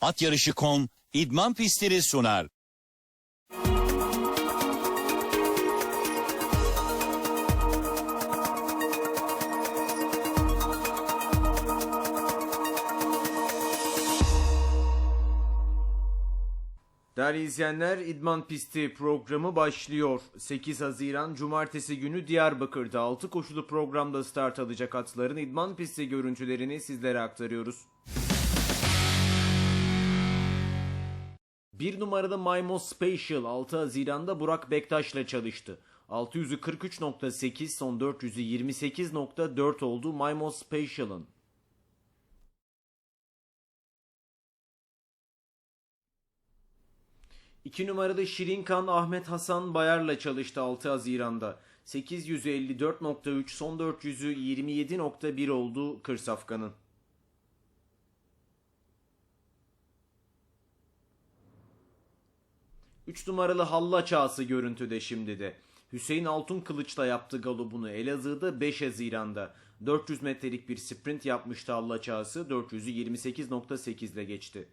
Atyarışı.com idman pistleri sunar. Değerli izleyenler, İdman Pisti programı başlıyor. 8 Haziran Cumartesi günü Diyarbakır'da 6 koşulu programda start alacak atların İdman Pisti görüntülerini sizlere aktarıyoruz. Bir numarada Maymo Special 6 Haziran'da Burak Bektaş'la çalıştı. 600'ü 43.8 son 400'ü 28.4 oldu Maymo Special'ın. 2 numarada Şirinkan Ahmet Hasan Bayar'la çalıştı 6 Haziran'da. 854.3 son 400'ü 27.1 oldu Kırsafkan'ın. Üç numaralı Halla Çağsı görüntüde şimdi de. Hüseyin Altun Kılıç'la yaptı galobunu Elazığ'da 5 Haziran'da. 400 metrelik bir sprint yapmıştı Halla Çağsı. 400'ü 28.8 ile geçti.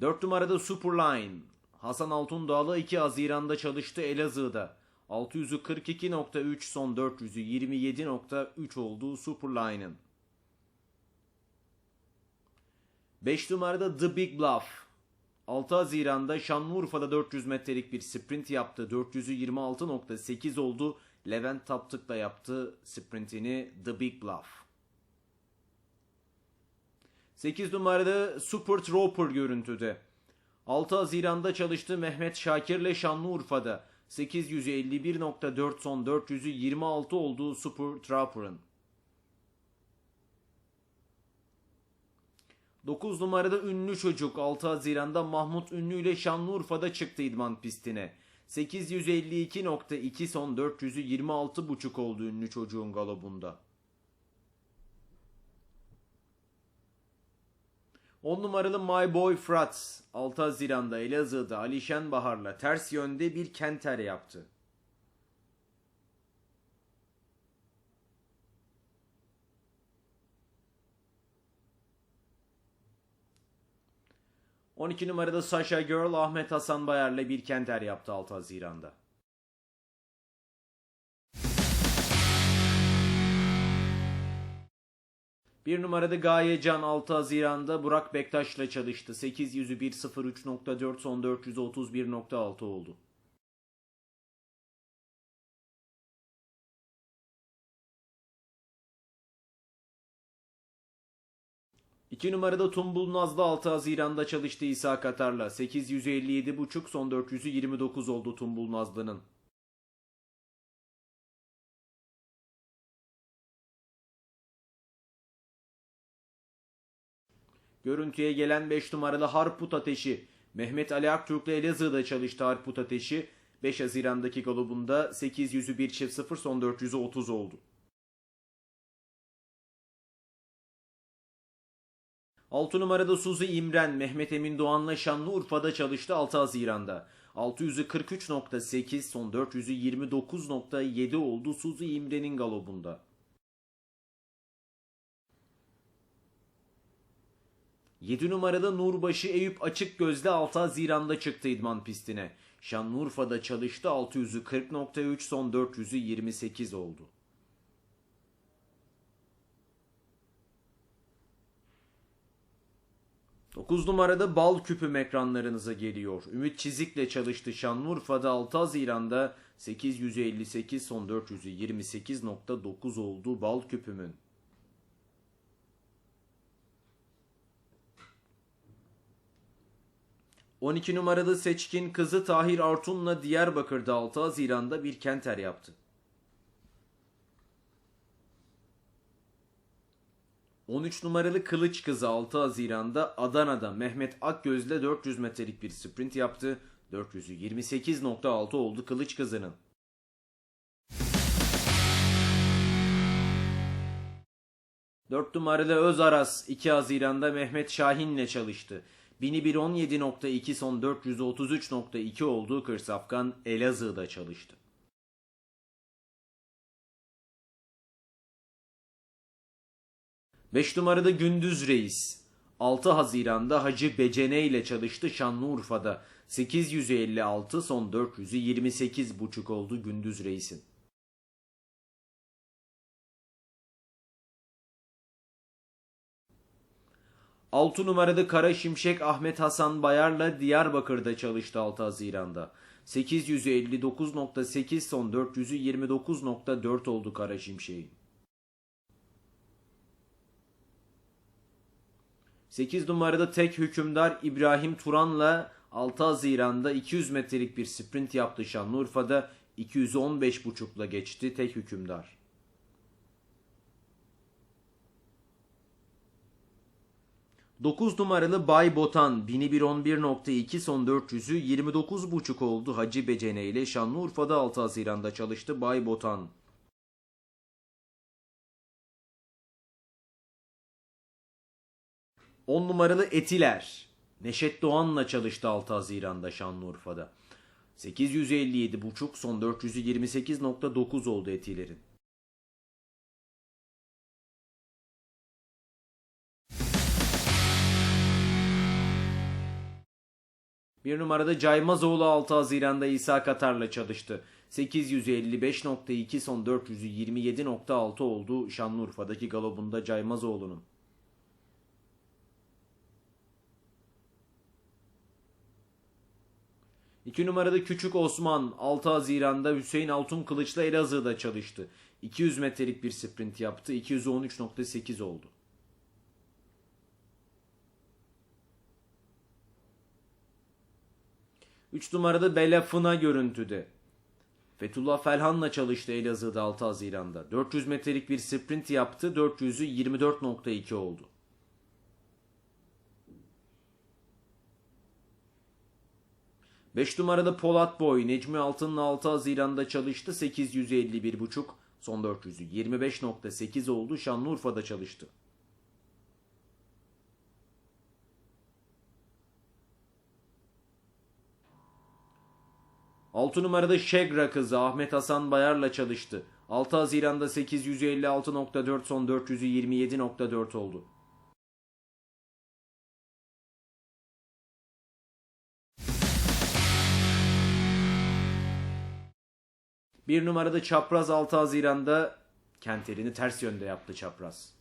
4 numarada Superline. Hasan Altundağlı 2 Haziran'da çalıştı Elazığ'da. 600'ü 42.3 son 400'ü 27.3 olduğu Superline'ın. 5 numarada The Big Bluff. 6 Haziran'da Şanlıurfa'da 400 metrelik bir sprint yaptı. 400'ü 26.8 oldu. Levent Taptık'la yaptı sprintini The Big Bluff. 8 numarada Super Trooper görüntüde. 6 Haziran'da çalıştı Mehmet Şakir'le Şanlıurfa'da. 851.4 son 400'ü 26 olduğu Super Trooper'ın. 9 numarada ünlü çocuk 6 Haziran'da Mahmut Ünlü ile Şanlıurfa'da çıktı idman pistine. 852.2 son 400'ü 26.5 oldu ünlü çocuğun galobunda. 10 numaralı My Boy Frats 6 Haziran'da Elazığ'da Alişen Bahar'la ters yönde bir kenter yaptı. ...12 numarada Sasha Girl Ahmet Hasan Bayar'la bir kenter yaptı 6 Haziran'da. Bir numarada Gaye Can 6 Haziran'da Burak Bektaş'la çalıştı. 800'ü 1.03.4 son 431.6 oldu. İki numarada Tumbul Nazlı 6 Haziran'da çalıştı İsa Katar'la. 857.5 son 400'ü 29 oldu Tumbul Nazlı'nın. Görüntüye gelen 5 numaralı Harput Ateşi. Mehmet Ali Aktürk'le Elazığ'da çalıştı Harput Ateşi. 5 Haziran'daki galobunda 800'ü 1 çift 0 son 400'ü 30 oldu. 6 numarada Suzi İmren Mehmet Emin Doğan'la Şanlıurfa'da çalıştı 6 Haziran'da. 600'ü 43.8 son 400'ü 29.7 oldu Suzi İmren'in galobunda. 7 numarada Nurbaşı Eyüp açık gözle 6 Haziran'da çıktı idman pistine. Şanlıurfa'da çalıştı 600'ü 40.3 son 400'ü 28 oldu. Dokuz numarada bal küpüm ekranlarınıza geliyor. Ümit Çizik'le çalıştı Şanlıurfa'da 6 Haziran'da 858 son 400'ü 28.9 oldu bal küpümün. 12 numaralı seçkin kızı Tahir Artun'la Diyarbakır'da 6 Haziran'da bir kenter yaptı. 13 numaralı Kılıç Kızı 6 Haziran'da Adana'da Mehmet Akgöz'le 400 metrelik bir sprint yaptı. 400'ü 28.6 oldu Kılıç Kızı'nın. Dört numaralı Özaras 2 Haziran'da Mehmet Şahin'le çalıştı. 1117.2 son 433.2 olduğu Kırsafkan Elazığ'da çalıştı. 5 numarada Gündüz Reis. 6 Haziran'da Hacı Becene ile çalıştı Şanlıurfa'da. 856 son 400'ü 28,5 oldu Gündüz Reis'in. Altı numarada Kara Şimşek Ahmet Hasan Bayar'la Diyarbakır'da çalıştı 6 Haziran'da. 859.8 son 400'ü 29.4 oldu Kara Şimşek'in. 8 numarada tek hükümdar İbrahim Turan'la 6 Haziran'da 200 metrelik bir sprint yaptı Şanlıurfa'da 215.5'la geçti tek hükümdar. Dokuz numaralı Bay Botan 1111.2 son 400'ü 29.5 oldu Hacı Becene ile Şanlıurfa'da 6 Haziran'da çalıştı Bay Botan. 10 numaralı Etiler. Neşet Doğan'la çalıştı 6 Haziran'da Şanlıurfa'da. 857.5 son 400'ü 28.9 oldu Etiler'in. Bir numarada Caymazoğlu 6 Haziran'da İsa Katar'la çalıştı. 855.2 son 400'ü 27.6 oldu Şanlıurfa'daki galobunda Caymazoğlu'nun. 2 numarada Küçük Osman 6 Haziran'da Hüseyin Altun Kılıç'la Elazığ'da çalıştı. 200 metrelik bir sprint yaptı. 213.8 oldu. Üç numarada Bela Fına görüntüde. Fethullah Felhan'la çalıştı Elazığ'da 6 Haziran'da. 400 metrelik bir sprint yaptı. 400'ü 24.2 oldu. 5 numarada Polat Boy Necmi Altın'la 6 Haziran'da çalıştı 851.5 son 400'ü 25.8 oldu Şanlıurfa'da çalıştı. Altı numarada Şegra kızı Ahmet Hasan Bayar'la çalıştı. 6 Haziran'da 856.4 son 400'ü 27.4 oldu. Bir numarada Çapraz 6 Haziran'da kenterini ters yönde yaptı Çapraz.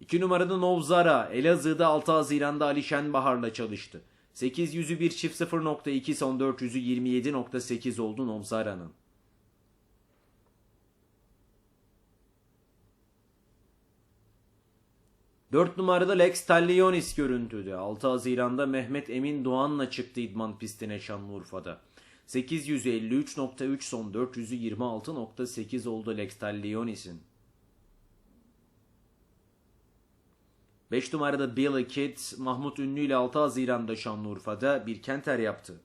İki numarada Novzara Elazığ'da 6 Haziran'da Ali Şenbahar'la çalıştı. 800'ü 1 çift 0.2 son 400'ü 27.8 oldu Novzara'nın. 4 numarada Lex Tallionis görüntüde. 6 Haziran'da Mehmet Emin Doğan'la çıktı idman pistine Şanlıurfa'da. 853.3 son 400'ü 26.8 oldu Lex Tallionis'in. 5 numarada Billy Kidd, Mahmut Ünlü ile 6 Haziran'da Şanlıurfa'da bir kenter yaptı.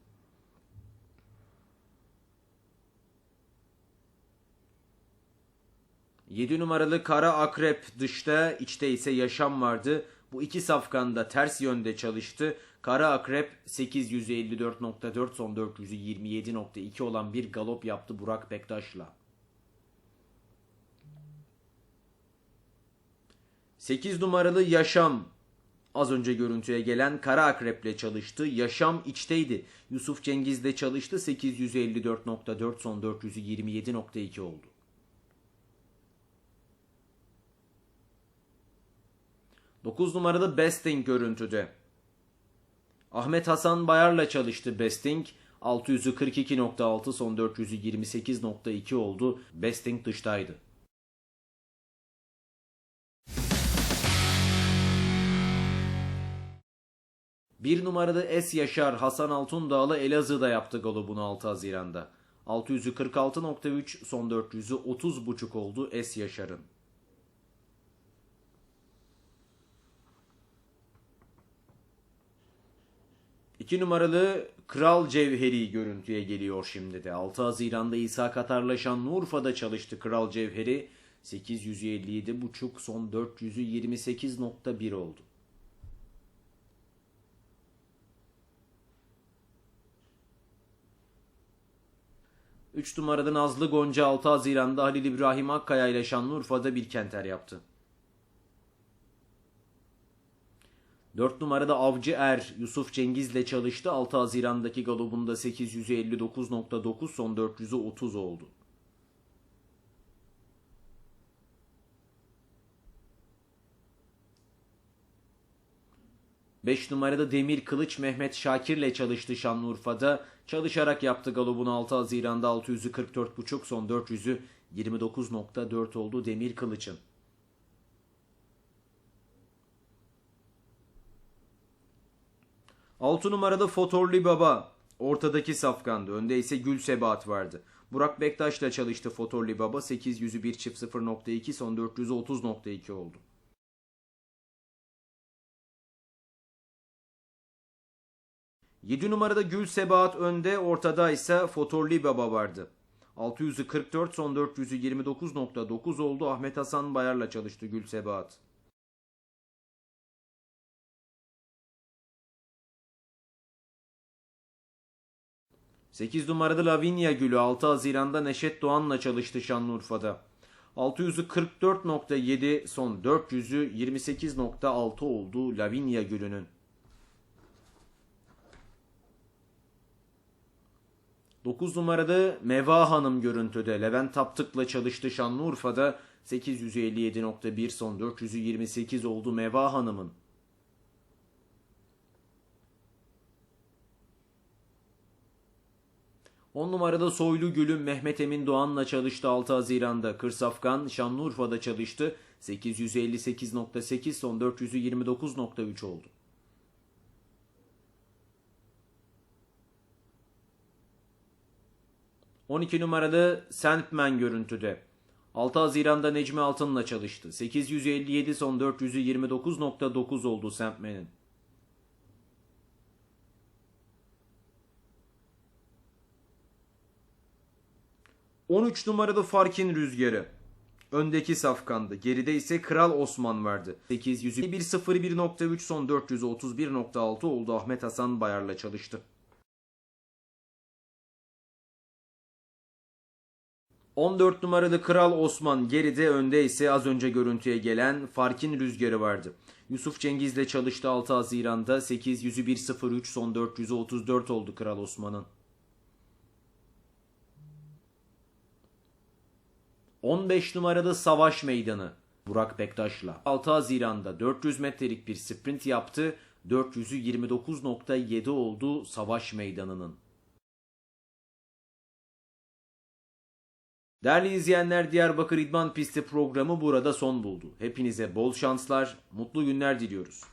Yedi numaralı Kara Akrep dışta, içte ise Yaşam vardı. Bu iki safkanda ters yönde çalıştı. Kara Akrep 854.4 son 400'ü 27.2 olan bir galop yaptı Burak Bektaş'la. 8 numaralı Yaşam az önce görüntüye gelen Kara Akrep'le çalıştı. Yaşam içteydi. Yusuf Cengiz'de çalıştı. 854.4 son 400'ü 27.2 oldu. 9 numarada Besting görüntüde. Ahmet Hasan Bayar'la çalıştı Besting. 600'ü 42.6 son 400'ü 28.2 oldu. Besting dıştaydı. Bir numarada S Yaşar Hasan Altundağ'la Elazığ'da yaptı golü 6 Haziran'da. 600'ü 46.3 son 400'ü 30.5 oldu S Yaşar'ın. 2 numaralı Kral Cevheri görüntüye geliyor şimdi de. 6 Haziran'da İsa Katar'la Şanlıurfa'da çalıştı Kral Cevheri. 857.5 son 400'ü 28.1 oldu. 3 numarada Nazlı Gonca 6 Haziran'da Halil İbrahim Akkaya ile Şanlıurfa'da bir kenter yaptı. 4 numarada Avcı Er Yusuf Cengiz'le çalıştı. 6 Haziran'daki galobunda 859.9 son 400'ü 30 oldu. Beş numarada Demir Kılıç Mehmet Şakir'le çalıştı Şanlıurfa'da. Çalışarak yaptı galobunu 6 Haziran'da 600'ü 44.5 son 400'ü 29.4 oldu Demir Kılıç'ın. 6 numarada Fotorli Baba ortadaki safkandı. Önde ise Gül Sebat vardı. Burak Bektaş'la çalıştı Fotorli Baba. 800'ü 1 çift 0.2 son 430.2 oldu. Yedi numarada Gül Sebaat önde, ortada ise Fotorli Baba vardı. 600'ü 44, son 400'ü 29.9 oldu. Ahmet Hasan Bayar'la çalıştı Gül Sebaat. 8 numaralı Lavinia Gülü 6 Haziran'da Neşet Doğan'la çalıştı Şanlıurfa'da. 644.7 son 400'ü 28.6 oldu Lavinia Gülü'nün. 9 numarada Meva Hanım görüntüde Levent Taptık'la çalıştı Şanlıurfa'da 857.1 son 400'ü 28 oldu Meva Hanım'ın. On numarada Soylu Gül'ün Mehmet Emin Doğan'la çalıştı 6 Haziran'da. Kırsafkan Şanlıurfa'da çalıştı. 858.8 son 400'ü 29.3 oldu. 12 numaralı Sandman görüntüde. 6 Haziran'da Necmi Altın'la çalıştı. 857 son 400'ü 29.9 oldu Sandman'in. ...13 numaralı Farkin Rüzgarı. Öndeki safkandı. Geride ise Kral Osman vardı. 800'ü 1.01.3 son 400'ü 31.6 oldu. Ahmet Hasan Bayar'la çalıştı. 14 numaralı Kral Osman geride önde ise az önce görüntüye gelen Farkin Rüzgarı vardı. Yusuf Cengiz'le çalıştı 6 Haziran'da 800'ü 1.03 son 400'ü 34 oldu Kral Osman'ın. 15 numarada Savaş Meydanı Burak Bektaş'la 6 Haziran'da 400 metrelik bir sprint yaptı. 400'ü 29.7 oldu Savaş Meydanı'nın. Değerli izleyenler Diyarbakır İdman Pisti programı burada son buldu. Hepinize bol şanslar, mutlu günler diliyoruz.